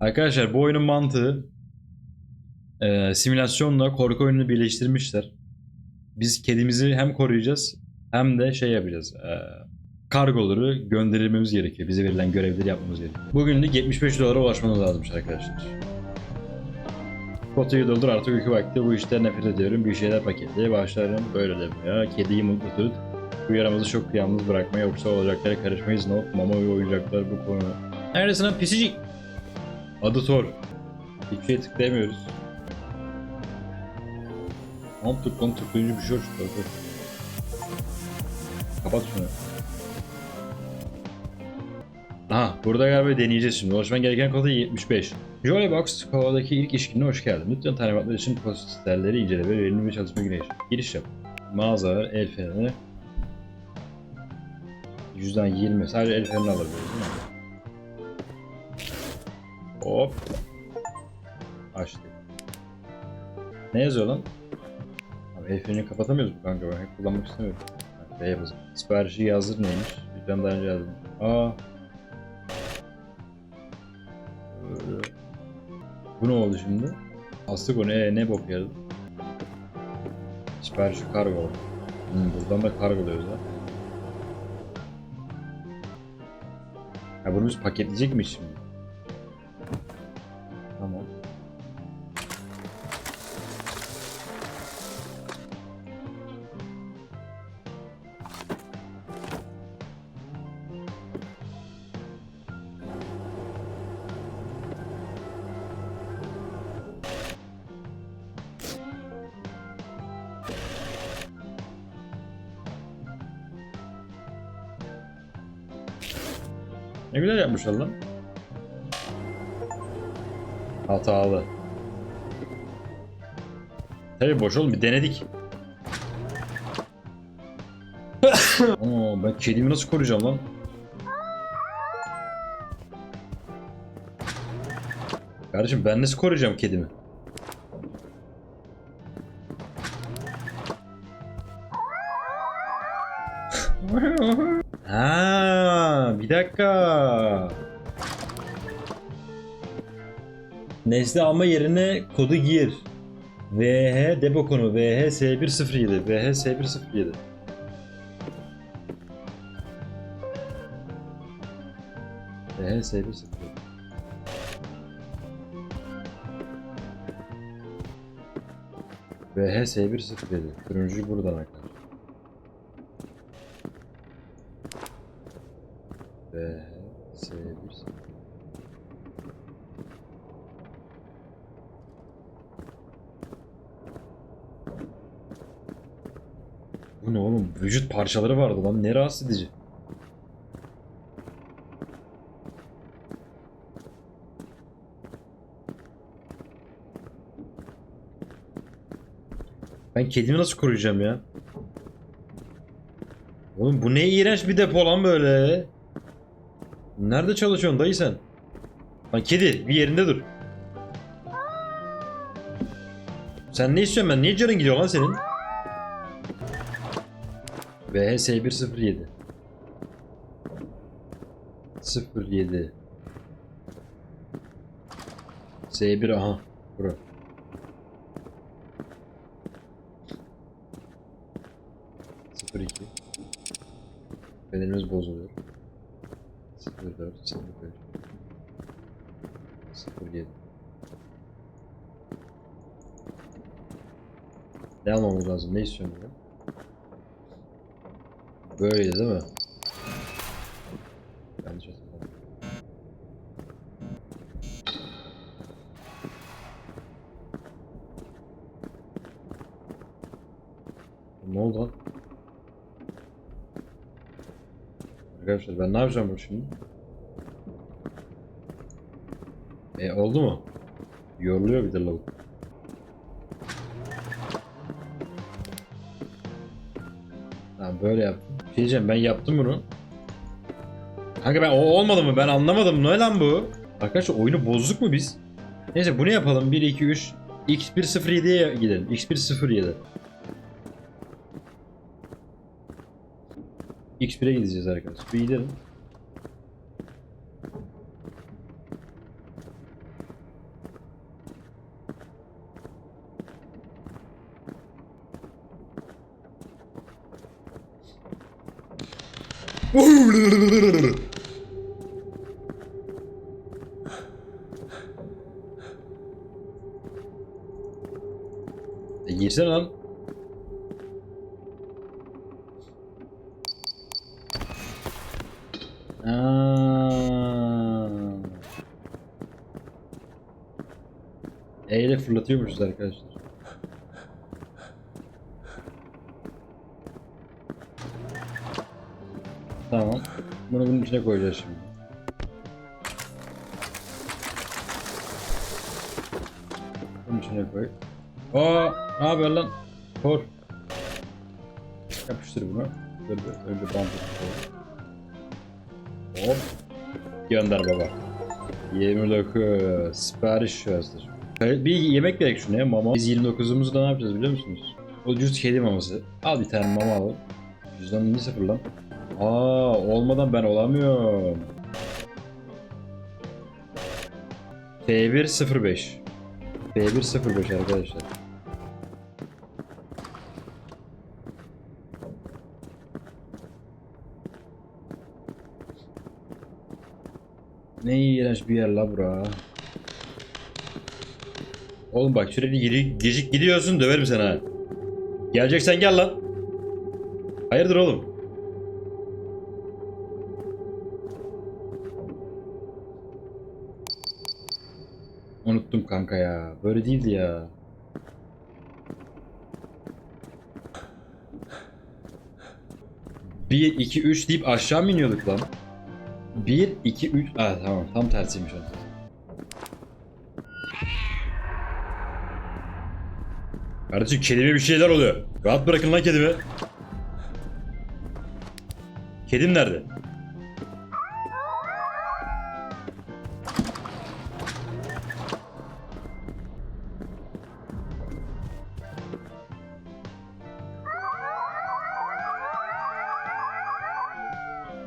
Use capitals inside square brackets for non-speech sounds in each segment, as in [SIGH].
Arkadaşlar bu oyunun mantığı e, simülasyonla korku oyununu birleştirmişler. Biz kedimizi hem koruyacağız hem de şey yapacağız. E, kargoları gönderilmemiz gerekiyor. Bize verilen görevleri yapmamız gerekiyor. Bugünlük 75 dolara ulaşmamız lazımmış arkadaşlar. Potayı doldur artık uyku vakti. Bu işten nefret ediyorum. Bir şeyler paketle başlarım. Böyle demeye. Kediyi mutlu tut. Bu yaramızı çok yalnız bırakma. Yoksa olacaklara karışmayız. Not, mama ve oyuncaklar bu konu. Neredesin lan pisicik? Adı. Hiçbir şey tıklayamıyoruz. Ne yaptık lan tıklayınca bir şey dur. Kapat şunu. Aha burada galiba deneyeceğiz şimdi. Ulaşman gereken kod 75. Jollybox kovadaki ilk işkinine hoş geldin. Lütfen talimatlar için posterleri incele ve verimli bir çalışma güneş. Giriş yap. Mağazalar, el freni. Yüzden 20. Sadece el freni alabiliyoruz değil mi? Hop. Açtık. Ne yazıyor lan? Abi el frenini kapatamıyoruz bu kanka. Ben hep kullanmak istemiyorum. B yazın. Siparişi yazdır neymiş? Lütfen daha önce yazdım. Aa. Bu ne oldu şimdi? Astık o ne, ne bok yaradı? Siparişi kargo. Hmm, buradan da kargoluyoruz ha. Ya bunu biz paketleyecek miyiz şimdi? Ne güzel yapmışlar lan. Hatalı. Tabii boş oğlum bir denedik. [COUGHS] Oo, ben kedimi nasıl koruyacağım lan? Kardeşim ben nasıl koruyacağım kedimi? [LAUGHS] ha, dakika. Nesne alma yerine kodu gir. VH depo konu. VH0107 VH0107 VH0107 VH0107 Turuncu buradan akar. VH0107 Bu ne oğlum? Vücut parçaları vardı lan. Ne rahatsız edici. Ben kedimi nasıl koruyacağım ya? Oğlum bu ne iğrenç bir depo lan böyle. Nerede çalışıyorsun dayı sen? Lan kedi bir yerinde dur. Sen ne istiyorsun ben? Niye canın gidiyor lan senin? VHS 107 07 S1 aha bura Sıfır iki Bedenimiz bozuluyor 04 05 07 Ne almamız lazım? Ne istiyorsun ya? Böyle değil mi? Yanlış hatırladım. Ne oldu lan? Arkadaşlar ben ne yapacağım bu şimdi? E oldu mu? Yoruluyor bir de lavuk. Tamam böyle yaptım. Diyeceğim ben yaptım bunu. Kanka ben o olmadı mı? Ben anlamadım. Ne lan bu? Arkadaşlar oyunu bozduk mu biz? Neyse bunu yapalım. 1 2 3 X107'ye gidelim. X107. X1'e gideceğiz arkadaşlar. Bir gidelim. E, girsene lan. E ile fırlatıyormuşuz arkadaşlar. Tamam. Bunu bunun içine koyacağız şimdi. Bunun içine koy. Aa, ne haber lan? Kor. Yapıştır bunu. Dur bir önce bant Hop. Gönder baba. 29. Sipariş hazır. Bir yemek gerek şuna ya mama. Biz 29'umuzu da ne yapacağız biliyor musunuz? Ucuz kedi maması. Al bir tane mama al. Cüzdanın niye sıfır lan? Aa olmadan ben olamıyorum. F105 F105 arkadaşlar. Ne iğrenç bir yer la bura. Oğlum bak sürekli geri, gecik gidiyorsun döverim seni ha. Geleceksen gel lan. Hayırdır oğlum? Unuttum kanka ya. Böyle değildi ya. Bir, iki, üç deyip aşağı mı iniyorduk lan? Bir, iki, üç... Ah tamam tam tersiymiş o. Kardeşim kedime bir şeyler oluyor. Rahat bırakın lan kedimi. Kedim nerede?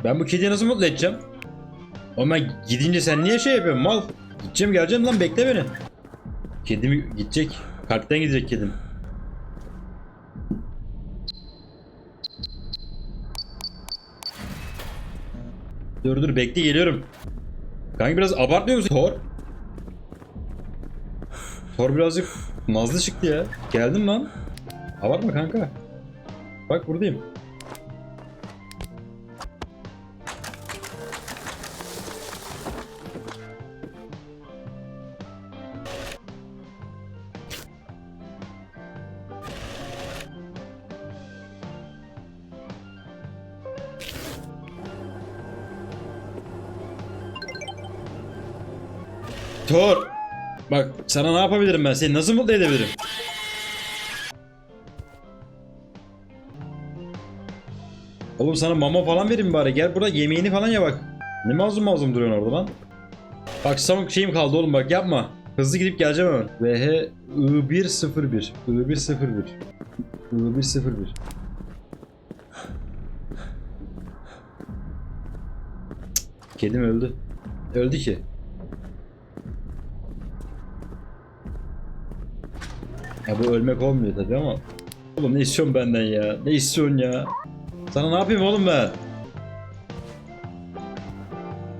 Ben bu kediyi nasıl mutlu edeceğim? Ama ben gidince sen niye şey yapıyorsun mal? Gideceğim geleceğim lan bekle beni. Kedim gidecek. Kalpten gidecek kedim. Dur dur bekle geliyorum. Kanka biraz abartmıyor musun? Thor. Thor birazcık nazlı çıktı ya. Geldim lan. Abartma kanka. Bak buradayım. Sana ne yapabilirim ben? Seni nasıl mutlu edebilirim? Oğlum sana mama falan vereyim bari. Gel burada yemeğini falan ya bak. Ne mazlum mazlum duruyorsun orada lan. Bak son şeyim kaldı oğlum bak yapma. Hızlı gidip geleceğim hemen. VH I101 I101 I101 Kedim öldü. Öldü ki. Ya bu ölmek olmuyor tabii ama. Oğlum ne istiyorsun benden ya? Ne istiyorsun ya? Sana ne yapayım oğlum ben?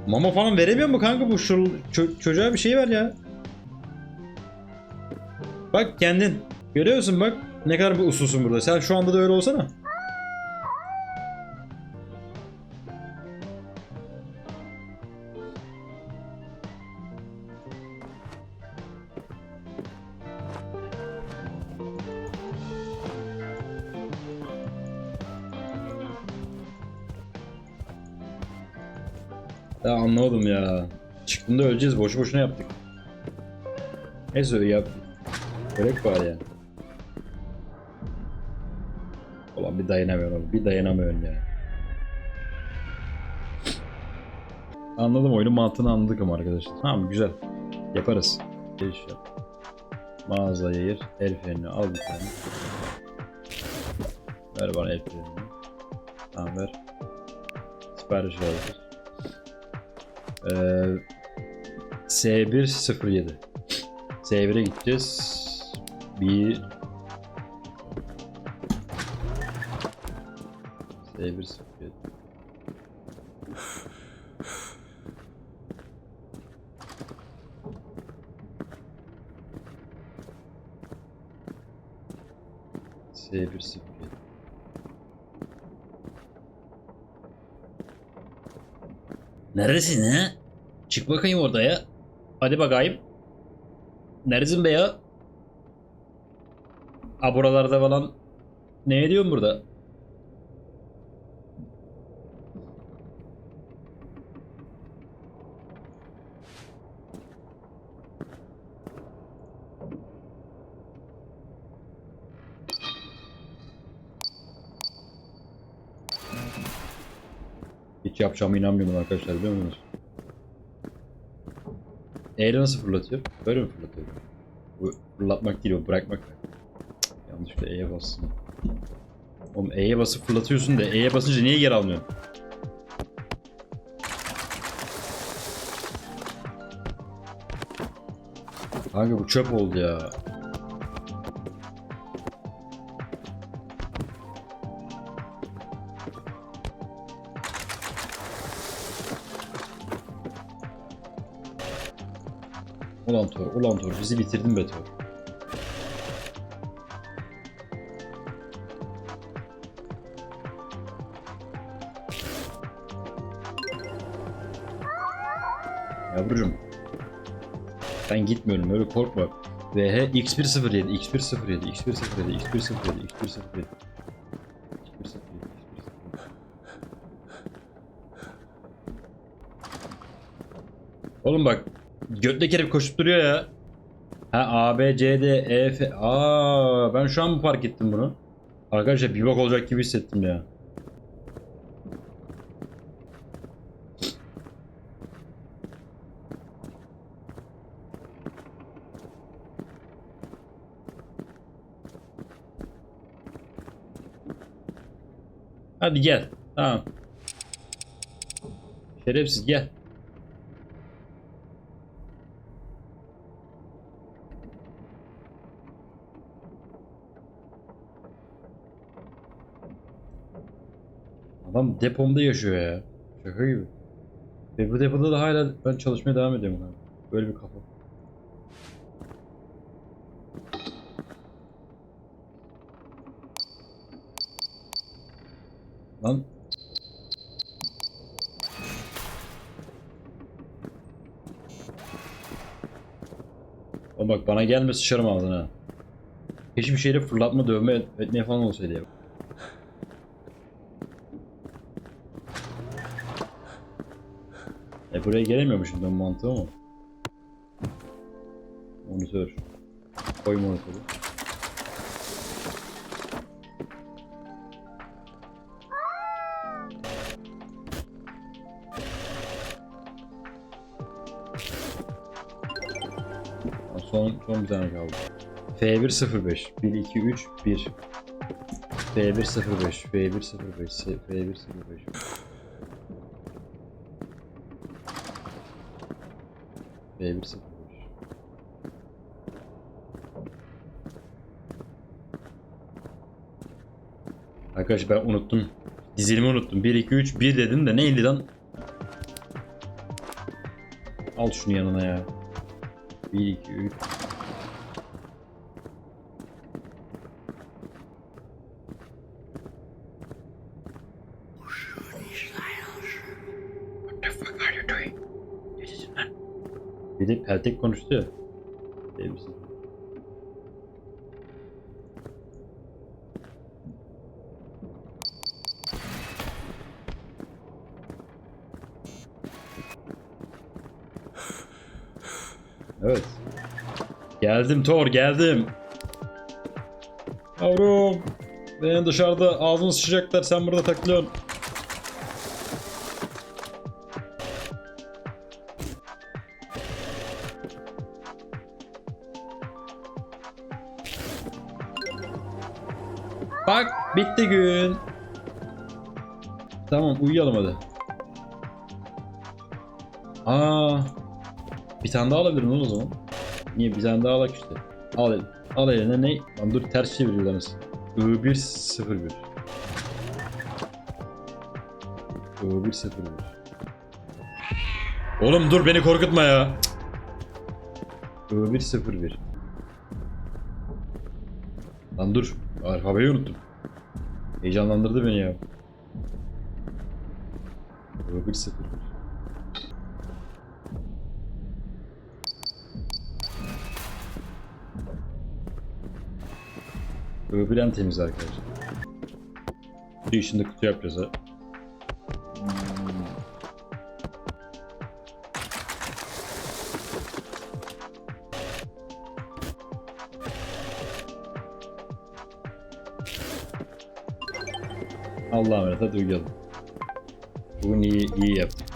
Mama falan veremiyor mu kanka bu şu ço- çocuğa bir şey ver ya. Bak kendin. Görüyor musun bak ne kadar bir usulsün burada. Sen şu anda da öyle olsana. Ya anlamadım ya. Çıktığında öleceğiz. Boşu boşuna yaptık. Neyse yap. Börek var ya. Ulan bir dayanamıyorum. Bir dayanamıyorum ya. Anladım oyunun mantığını anladık ama arkadaşlar. Tamam güzel. Yaparız. Giriş yap. Mağazaya gir. El frenini al bir tane. Ver bana el frenini. Tamam ver. Sipariş hazır. Ee, S1 07. S1'e gideceğiz. Bir S1 07. S1 07. Neredesin ha? Çık bakayım orada ya. Hadi bakayım. Neredesin be ya? Ha buralarda falan ne ediyorsun burada? Hiç yapacağıma inanmıyorum arkadaşlar biliyor musunuz? E'yle nasıl fırlatıyor? Böyle mi fırlatıyor? Bu fırlatmak değil o bırakmak. Cık, Yanlışlıkla E'ye bastım. Oğlum E'ye basıp fırlatıyorsun da E'ye basınca niye geri almıyorsun? Kanka bu çöp oldu ya. Thor, ulan Thor bizi bitirdin be Thor. Yavrucuğum. Ben gitmiyorum öyle korkma. VH X107, X107, X107, X107, X107. Oğlum bak götlek herif koşup duruyor ya. Ha A, B, C, D, E, F. Aa ben şu an mı fark ettim bunu? Arkadaşlar bir bak olacak gibi hissettim ya. Hadi gel. Tamam. Şerefsiz gel. Depomda yaşıyor ya. Şaka gibi. Ve bu depoda da hala ben çalışmaya devam ediyorum abi. Böyle bir kafa. Lan. Oğlum bak bana gelme sıçarım ağzına. Hiçbir şeyle fırlatma, dövme, etmeye falan olsaydı ya. E buraya gelemiyormuşum ben mantığı ama. Monitör. Koy monitörü. Son, son bir tane kaldı. F105 1 2 3 1 F105 F105 F105 B105 Arkadaş ben unuttum. Dizilimi unuttum. 1 2 3 1 dedim de neydi lan? Al şunu yanına ya. 1 2 3 Bir de Peltek konuştu. Değil misin? Evet. Geldim Thor geldim. Yavrum. Beni dışarıda ağzını sıçacaklar sen burada takılıyorsun. Bitti gün. Tamam uyuyalım hadi. Aa, bir tane daha alabilirim o zaman. Niye bir tane daha alak işte. Al, al eline ne? Lan dur ters çeviriyorlar I101 I101 Oğlum dur beni korkutma ya. I101 Lan dur. Alfabeyi unuttum. Heyecanlandırdı beni ya. Bir sıfır. Öbür en temiz arkadaşlar. Bir içinde kutu yapacağız ha. Allah'a emanet hadi uyuyalım. Bugün iyi, iyi yaptık.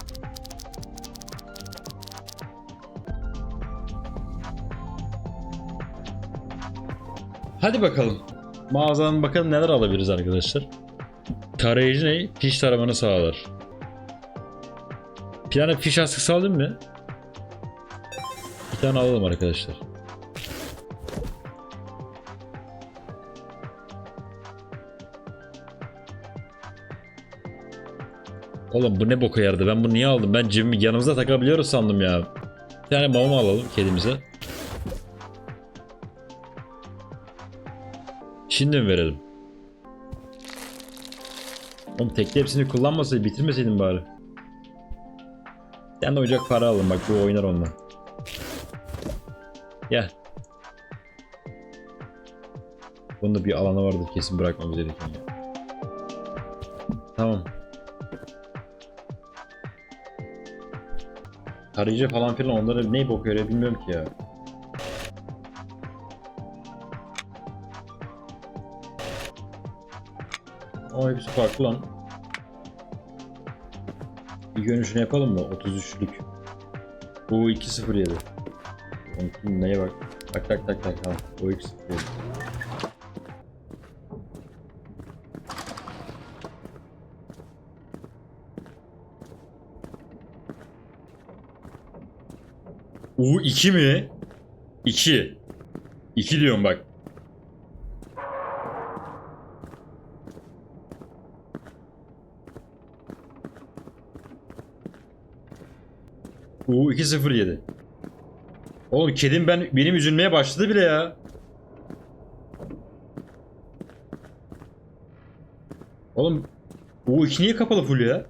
Hadi bakalım. Mağazadan bakalım neler alabiliriz arkadaşlar. Tarayıcı ne? Fiş taramanı sağlar. Bir tane fiş askısı alayım mı? Bir tane alalım arkadaşlar. Oğlum bu ne boka yaradı? Ben bunu niye aldım? Ben cebimi yanımıza takabiliyoruz sandım ya. Bir tane mama alalım kedimize. Şimdi mi verelim? Oğlum tekli hepsini kullanmasaydı bitirmeseydim bari. Sen de oyuncak para alın bak bu oynar onunla. Gel. Bunda bir alanı vardır kesin bırakmamız gereken ya. Tamam. Tarayıcı falan filan onları ne bok yarıyor bilmiyorum ki ya. Ama hepsi farklı lan. Bir görünüşünü yapalım mı? 33'lük. Bu 207. Unuttum neye bak. Tak tak tak tak tamam. O 207. U 2 mi? 2. 2 diyorum bak. U 207. Oğlum kedim ben benim üzülmeye başladı bile ya. Oğlum U2 niye kapalı full ya?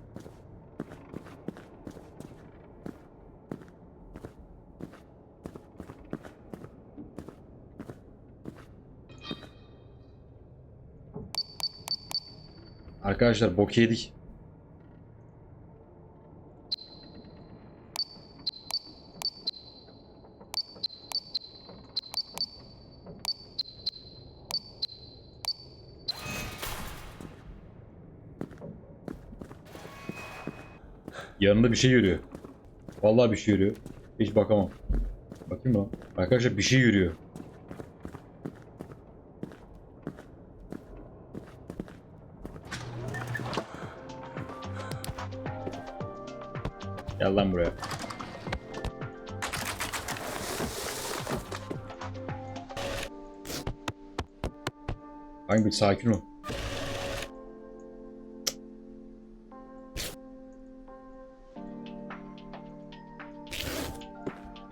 Arkadaşlar bok yedik. Yanında bir şey yürüyor. Vallahi bir şey yürüyor. Hiç bakamam. Bakayım mı? Arkadaşlar bir şey yürüyor. Gel lan buraya. Hangi bir sakin ol.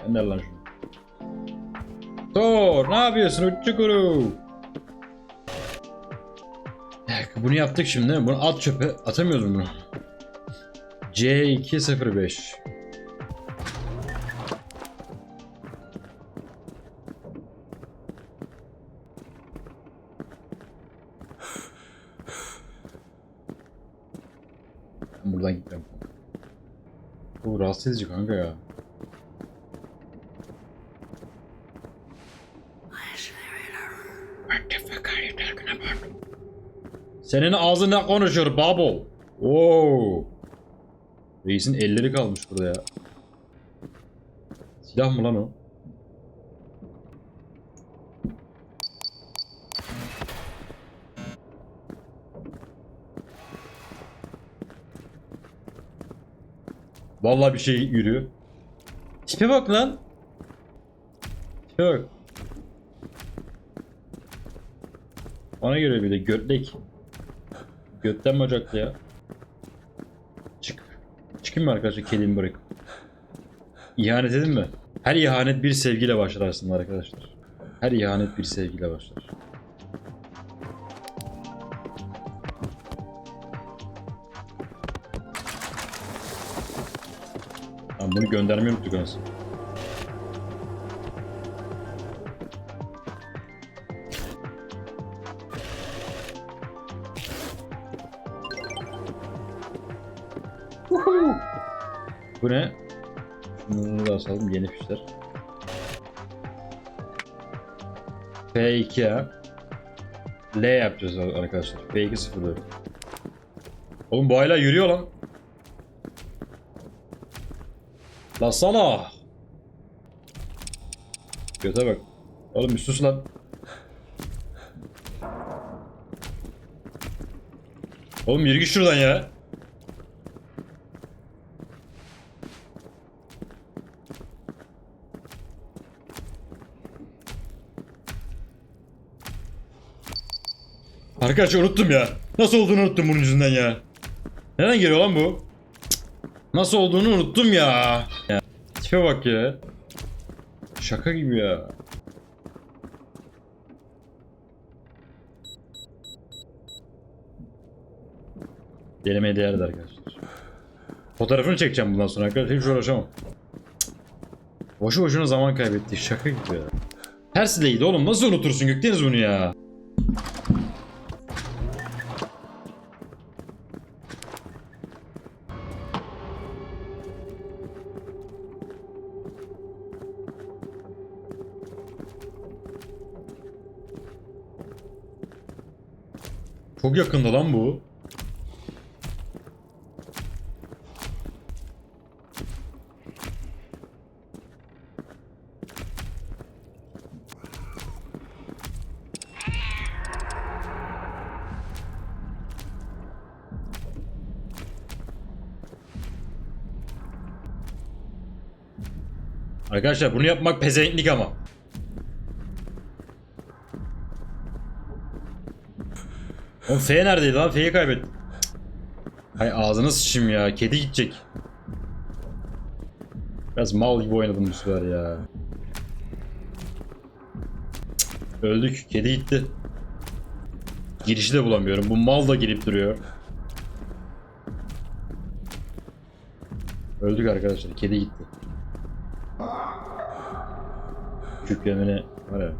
Gönder lan şunu. Thor ne yapıyorsun uççukuru? Bunu yaptık şimdi? Bunu at çöpe. Atamıyoruz bunu. C205 Ben buradan gitmem. Bu rahatsız edici kanka ya. Senin ağzına konuşuyor babo. Oo. Reisin elleri kalmış burada ya. Silah mı lan o? Vallahi bir şey yürüyor. Tipe bak lan. Tipe bak. Ona göre bir de götlek. Götten bacaklı ya. Çıkayım mı arkadaşlar kedimi bırakıp? İhanet edin mi? Her ihanet bir sevgiyle başlar aslında arkadaşlar. Her ihanet bir sevgiyle başlar. Ben bunu göndermeyi unuttuk aslında. Bu ne? Şunu da asalım yeni fişler. F2'ye L yapacağız arkadaşlar. F2 0 Oğlum bu hala yürüyor lan. Lan sana. Göte bak. Oğlum bir sus lan. Oğlum yürü git şuradan ya. Arkadaşlar unuttum ya. Nasıl olduğunu unuttum bunun yüzünden ya. Nereden geliyor lan bu? Nasıl olduğunu unuttum ya. ya. Tipe bak ya. Şaka gibi ya. Denemeye değerdi arkadaşlar. Fotoğrafını çekeceğim bundan sonra arkadaşlar. Hiç uğraşamam. Cık. Boşu boşuna zaman kaybetti. Şaka gibi ya. Ters oğlum. Nasıl unutursun Gökdeniz bunu ya? Çok yakında lan bu. Arkadaşlar bunu yapmak pezevenklik ama. Oğlum F neredeydi lan? F'yi kaybettim. Hay ağzına sıçayım ya. Kedi gidecek. Biraz mal gibi oynadım bu sefer ya. Öldük. Kedi gitti. Girişi de bulamıyorum. Bu mal da girip duruyor. Öldük arkadaşlar. Kedi gitti. Kükremene var ya.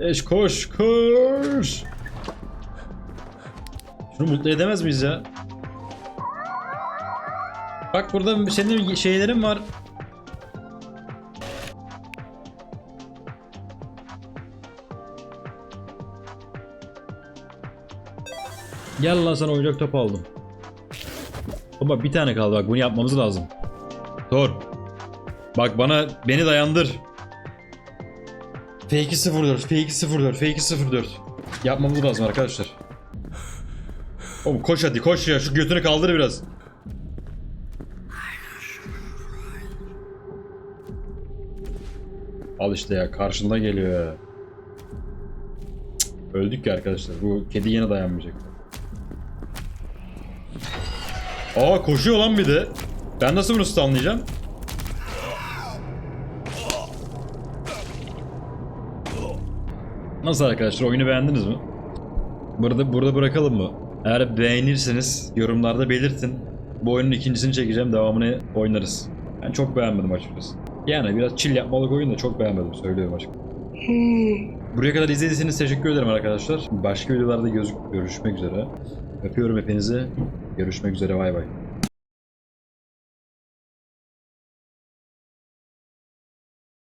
Eş koş koş. Şunu mutlu edemez miyiz ya? Bak burada senin şeylerin var. Gel lan sana oyuncak top aldım. Baba bir tane kaldı bak bunu yapmamız lazım. Thor. Bak bana beni dayandır. F204, F204, F204. Yapmamız lazım arkadaşlar. Oğlum koş hadi koş ya şu götünü kaldır biraz. Al işte ya karşında geliyor. Cık, öldük ya arkadaşlar. Bu kedi yine dayanmayacak. Aa koşuyor lan bir de. Ben nasıl bunu stunlayacağım? Nasıl arkadaşlar oyunu beğendiniz mi? Burada burada bırakalım mı? Eğer beğenirseniz yorumlarda belirtin. Bu oyunun ikincisini çekeceğim devamını oynarız. Ben çok beğenmedim açıkçası. Yani biraz chill yapmalık oyun da çok beğenmedim söylüyorum açıkçası. Buraya kadar izlediyseniz teşekkür ederim arkadaşlar. Başka videolarda göz görüşmek üzere. Öpüyorum hepinizi. Görüşmek üzere bay bay.